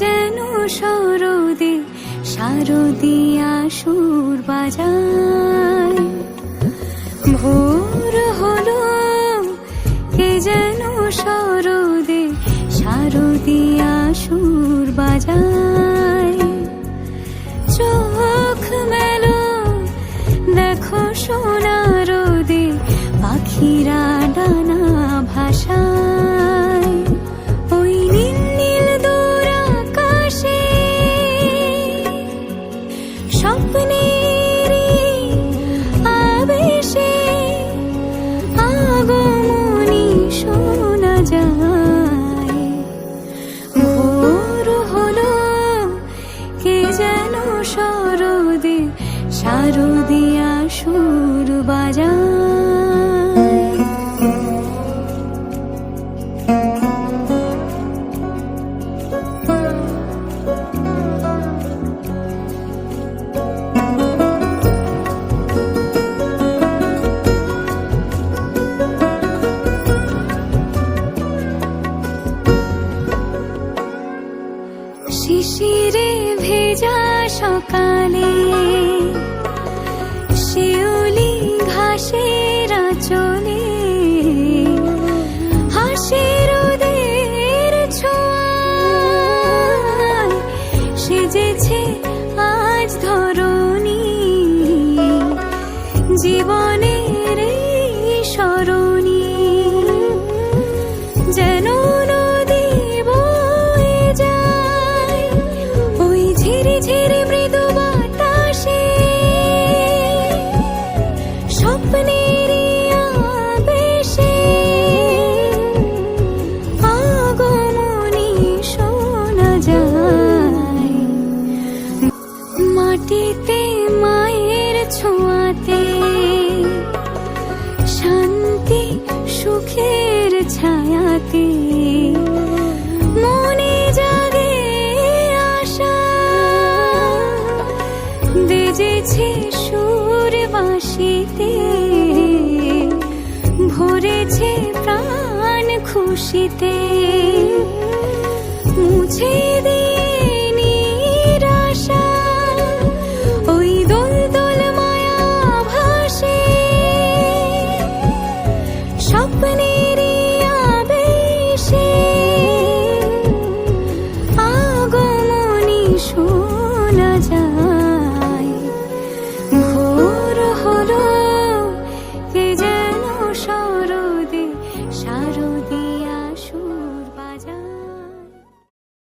যেন সরদে শারদিয়া সুর বাজায়। ভোর হলো কে যেন সরদে শারদিয়া সুর বাজায়। সরদে শারদিয়া সুর বাজায়। শিশিরে ভেজা সকালে। শিউলি ঘাসের ছোঁয়াতে শান্তি সুখের ছায়াতে মনে জাগে আশা। বেজেছে সুর বাসিতে ভরেছে প্রাণ খুশিতে। মুছে